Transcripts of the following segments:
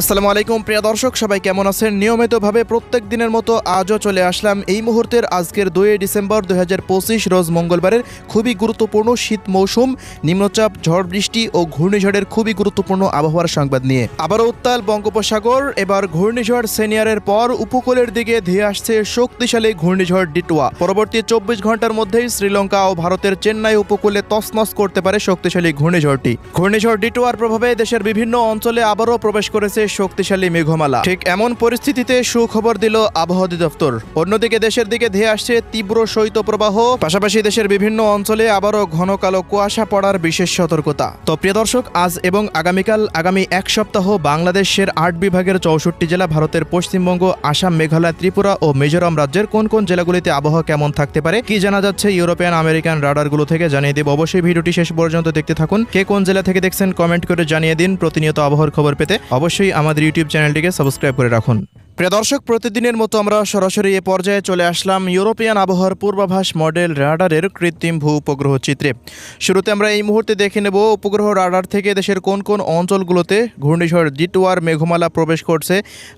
আসসালামু আলাইকুম, প্রিয় দর্শক, সবাই কেমন আছেন? নিয়মিতভাবে প্রত্যেক দিনের মতো আজও চলে আসলাম এই মুহূর্তের আজকের দুই ডিসেম্বর দু হাজার পঁচিশ, রোজ মঙ্গলবারের খুবই গুরুত্বপূর্ণ শীত মৌসুম, নিম্নচাপ, ঝড় বৃষ্টি ও ঘূর্ণিঝড়ের খুবই গুরুত্বপূর্ণ আবহাওয়ার সংবাদ নিয়ে। আবারও উত্তাল বঙ্গোপসাগর, এবার ঘূর্ণিঝড় সেনিয়ারের পর উপকূলের দিকে ধেয়ে আসছে শক্তিশালী ঘূর্ণিঝড় ডিটোয়া। পরবর্তী চব্বিশ ঘণ্টার মধ্যেই শ্রীলঙ্কা ও ভারতের চেন্নাই উপকূলে তছনছ করতে পারে শক্তিশালী ঘূর্ণিঝড়টি। ঘূর্ণিঝড় ডিটোয়ার প্রভাবে দেশের বিভিন্ন অঞ্চলে আবারও প্রবেশ করেছে শক্তিশালী মেঘমালা। ঠিক এমন পরিস্থিতিতে সুখবর দিল আবহাওয়া অধিদপ্তর। অন্যদিকে দেশের দিকে ধেয়ে আসছে তীব্র শৈত্যপ্রবাহ। পাশাপাশি দেশের বিভিন্ন অঞ্চলে আবারও ঘন কালো কুয়াশা পড়ার বিশেষ সতর্কতা। তো প্রিয় দর্শক, আজ এবং আগামীকাল, আগামী এক সপ্তাহ বাংলাদেশের আট বিভাগের চৌষট্টি জেলা, ভারতের পশ্চিমবঙ্গ, আসাম, মেঘালয়, ত্রিপুরা ও মিজোরাম রাজ্যের কোন কোন জেলাগুলিতে আবহাওয়া কেমন থাকতে পারে, কি জানা যাচ্ছে ইউরোপিয়ান আমেরিকান রাডারগুলো থেকে জানিয়ে দেব। অবশ্যই ভিডিওটি শেষ পর্যন্ত দেখতে থাকুন। কে কোন জেলা থেকে দেখছেন, কমেন্ট করে জানিয়ে দিন। প্রতিনিয়ত আবহাওয়ার খবর পেতে অবশ্যই আমাদের ইউটিউব চ্যানেলটিকে সাবস্ক্রাইব করে রাখুন। প্রিয় দর্শক, প্রতিদিনের মতো আমরা সরাসরি এ পর্যায়ে চলে আসলাম ইউরোপিয়ান আবহাওয়ার পূর্বাভাস মডেল রাডারের কৃত্রিম ভূ উপগ্রহ চিত্রে। শুরুতে আমরা এই মুহূর্তে দেখে নেব উপগ্রহ রাডার থেকে দেশের কোন কোন অঞ্চলগুলোতে ঘূর্ণিঝড় জিটুয়ার মেঘমালা প্রবেশ করছে।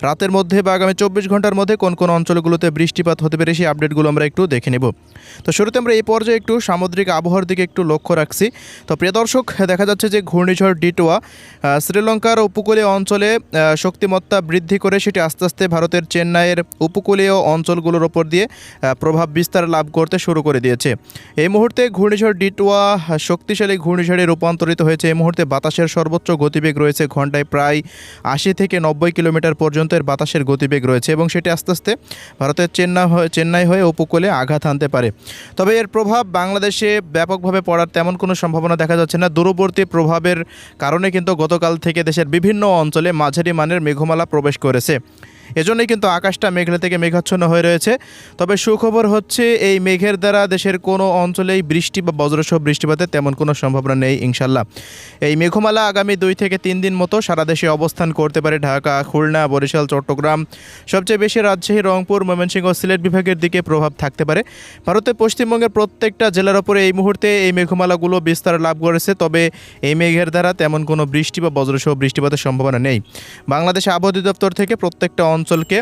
রাতের মধ্যে বা আগামী চব্বিশ ঘণ্টার মধ্যে কোন কোন অঞ্চলগুলোতে বৃষ্টিপাত হতে পারে সেই আপডেটগুলো আমরা একটু দেখে নেব। তো শুরুতে আমরা এই পর্যায়ে একটু সামুদ্রিক আবহাওয়ার দিকে একটু লক্ষ্য রাখছি। তো প্রিয় দর্শক, দেখা যাচ্ছে যে ঘূর্ণিঝড় ডিটোয়া শ্রীলঙ্কার উপকূলীয় অঞ্চলে শক্তিমত্তা বৃদ্ধি করে সেটি আস্তে আস্তে ভারতের চেন্নাইয়ের উপকূলীয় অঞ্চলগুলোর ওপর দিয়ে প্রভাব বিস্তার লাভ করতে শুরু করে দিয়েছে। এই মুহূর্তে ঘূর্ণিঝড় ডিটোয়া শক্তিশালী ঘূর্ণিঝড়ে রূপান্তরিত হয়েছে। এই মুহূর্তে বাতাসের সর্বোচ্চ গতিবেগ রয়েছে ঘন্টায় প্রায় আশি থেকে নব্বই কিলোমিটার পর্যন্ত এর বাতাসের গতিবেগ রয়েছে এবং সেটি আস্তে আস্তে ভারতের চেন্নাই হয়ে চেন্নাই হয়ে উপকূলে আঘাত আনতে পারে। তবে এর প্রভাব বাংলাদেশে ব্যাপকভাবে পড়ার তেমন কোনো সম্ভাবনা দেখা যাচ্ছে না। দূরবর্তী প্রভাবের কারণে কিন্তু গতকাল থেকে দেশের বিভিন্ন অঞ্চলে মাঝারি মানের মেঘমালা প্রবেশ করেছে। এজন্যই কিন্তু আকাশটা মেঘলা থেকে মেঘাচ্ছন্ন হয়ে রয়েছে। তবে সুখবর হচ্ছে, এই মেঘের দ্বারা দেশের কোনো অঞ্চলেই বৃষ্টি বা বজ্রসহ বৃষ্টিপাতের তেমন কোনো সম্ভাবনা নেই, ইনশাল্লাহ। এই মেঘমালা আগামী দুই থেকে তিন দিন মতো সারা দেশে অবস্থান করতে পারে ঢাকা, খুলনা, বরিশাল, চট্টগ্রাম। সবচেয়ে বেশি রাজশাহী রংপুর, ময়মনসিংহ সিলেট বিভাগের দিকে প্রভাব থাকতে পারে। ভারতের পশ্চিমবঙ্গের প্রত্যেকটা জেলার ওপরে এই মুহূর্তে এই মেঘমালাগুলো বিস্তার লাভ করেছে, তবে এই মেঘের দ্বারা তেমন কোনো বৃষ্টি বা বজ্রসহ বৃষ্টিপাতের সম্ভাবনা নেই। বাংলাদেশ আবহাওয়া দপ্তর থেকে প্রত্যেকটা অঞ্চলকে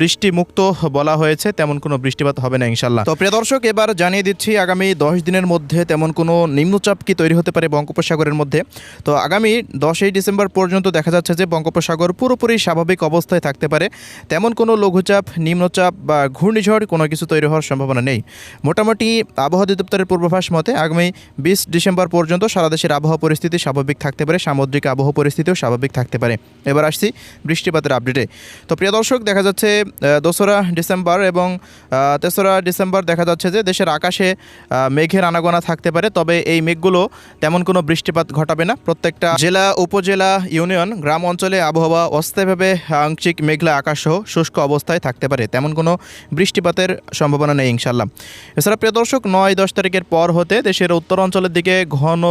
বৃষ্টিমুক্ত বলা হয়েছে, তেমন কোনো বৃষ্টিপাত হবে না ইনশাল্লাহ তো প্রিয় দর্শক, এবার জানিয়ে দিচ্ছি আগামী দশ দিনের মধ্যে তেমন কোনো নিম্নচাপ কি তৈরি হতে পারে বঙ্গোপসাগরের মধ্যে। তো আগামী দশই ডিসেম্বর পর্যন্ত দেখা যাচ্ছে যে বঙ্গোপসাগর পুরোপুরি স্বাভাবিক অবস্থায় থাকতে পারে। তেমন কোনো লঘুচাপ, নিম্নচাপ বা ঘূর্ণিঝড় কোনো কিছু তৈরি হওয়ার সম্ভাবনা নেই। মোটামুটি আবহাওয়া অধিদপ্তরের পূর্বাভাস মতে, আগামী বিশ ডিসেম্বর পর্যন্ত সারা দেশের আবহাওয়া পরিস্থিতি স্বাভাবিক থাকতে পারে, সামুদ্রিক আবহাওয়া পরিস্থিতিও স্বাভাবিক থাকতে পারে। এবার আসছি বৃষ্টিপাতের আপডেটে তো প্রিয় দর্শক, দেখা যাচ্ছে দোসরা ডিসেম্বর এবং তেসরা ডিসেম্বর দেখা যাচ্ছে যে দেশের আকাশে মেঘের আনাগোনা থাকতে পারে। তবে এই মেঘগুলো তেমন কোনো বৃষ্টিপাত ঘটাবে না। প্রত্যেকটা জেলা, উপজেলা, ইউনিয়ন, গ্রাম অঞ্চলে আবহাওয়া অস্থায়ীভাবে আংশিক মেঘলা আকাশ সহ শুষ্ক অবস্থায় থাকতে পারে। তেমন কোনো বৃষ্টিপাতের সম্ভাবনা নেই ইনশাল্লাহ এছাড়া প্রিয় দর্শক, নয় দশ তারিখের পর হতে দেশের উত্তর অঞ্চলের দিকে ঘন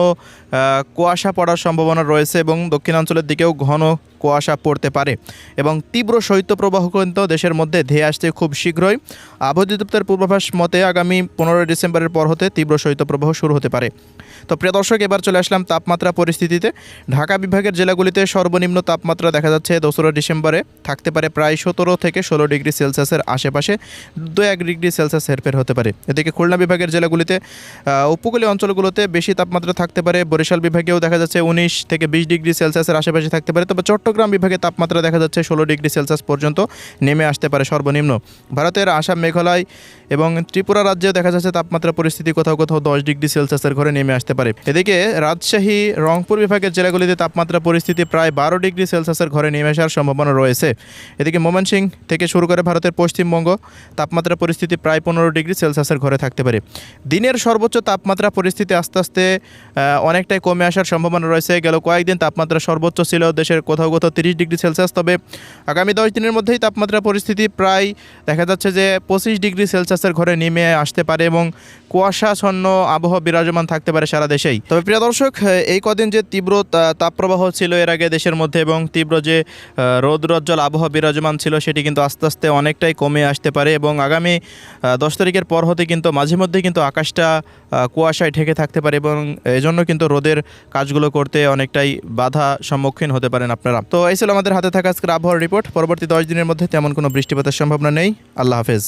কুয়াশা পড়ার সম্ভাবনা রয়েছে এবং দক্ষিণাঞ্চলের দিকেও ঘন কুয়াশা পড়তে পারে এবং তীব্র শৈত্যপ্রবাহ কিন্তু দেশের মধ্যে ধেয়ে আসতে খুব শীঘ্রই। আবহাওয়া পূর্বাভাস মতে আগামী পনেরোই ডিসেম্বরের পর হতে তীব্র শৈত্যপ্রবাহ শুরু হতে পারে। তো প্রিয় দর্শক, এবার চলে আসলাম তাপমাত্রা পরিস্থিতিতে। ঢাকা বিভাগের জেলাগুলিতে সর্বনিম্ন তাপমাত্রা দেখা যাচ্ছে দোসরা ডিসেম্বরে। থাকতে পারে প্রায় সতেরো থেকে ষোলো ডিগ্রি সেলসিয়াসের আশেপাশে দু এক ডিগ্রি সেলসিয়াস হেরফের হতে পারে। এদিকে খুলনা বিভাগের জেলাগুলিতে উপকূলীয় অঞ্চলগুলোতে বেশি তাপমাত্রা থাকতে পারে। বরিশাল বিভাগেও দেখা যাচ্ছে উনিশ থেকে বিশ ডিগ্রি সেলসিয়াসের আশেপাশে থাকতে পারে। তবে চট্টগ্রাম বিভাগে তাপমাত্রা দেখা যাচ্ছে ষোলো ডিগ্রি সেলসিয়াস পর্যন্ত নেমে আসতে পারে সর্বনিম্ন। ভারতের আসাম, মেঘালয় এবং ত্রিপুরা রাজ্যেও দেখা যাচ্ছে তাপমাত্রা পরিস্থিতি কোথাও কোথাও দশ ডিগ্রি সেলসিয়াসের ঘরে নেমে আসতে পারে। এদিকে রাজশাহী, রংপুর বিভাগের জেলাগুলিতে তাপমাত্রা পরিস্থিতি প্রায় বারো ডিগ্রি সেলসিয়াসের ঘরে নেমে আসার সম্ভাবনা রয়েছে। এদিকে ময়মনসিং থেকে শুরু করে ভারতের পশ্চিমবঙ্গ তাপমাত্রা পরিস্থিতি প্রায় পনেরো ডিগ্রি সেলসিয়াসের ঘরে থাকতে পারে। দিনের সর্বোচ্চ তাপমাত্রা পরিস্থিতি আস্তে আস্তে অনেকটাই কমে আসার সম্ভাবনা রয়েছে। গেল কয়েকদিন তাপমাত্রা সর্বোচ্চ ছিল দেশের কোথাও কোথাও তিরিশ ডিগ্রি সেলসিয়াস। তবে আগামী দশ দিনের মধ্যেই তাপমাত্রা পরিস্থিতি প্রায় দেখা যাচ্ছে যে পঁচিশ ডিগ্রি সেলসিয়াসের ঘরে নেমে আসতে পারে এবং কুয়াশাচ্ছন্ন আবহাওয়া বিরাজমান থাকতে পারে সারা দেশেই। তবে প্রিয় দর্শক, এই কদিন যে তীব্র তাপপ্রবাহ ছিল এর আগে দেশের মধ্যে এবং তীব্র যে রৌদ্রোজ্জ্বল আবহাওয়া বিরাজমান ছিল সেটি কিন্তু আস্তে আস্তে অনেকটাই কমে আসতে পারে এবং আগামী দশ তারিখের পর হতে কিন্তু মাঝে মধ্যে কিন্তু আকাশটা কুয়াশায় ঢেকে থাকতে পারে এবং এজন্য কিন্তু রোদের কাজগুলো করতে অনেকটাই বাধা সম্মুখীন হতে পারেন আপনারা। তো এই ছিল আমাদের হাতে থাকা আজকের আবহাওয়ার রিপোর্ট পরবর্তী দশ দিনের মধ্যে তেমন কোনো বৃষ্টিপাতের সম্ভাবনা নেই। আল্লাহ হাফেজ।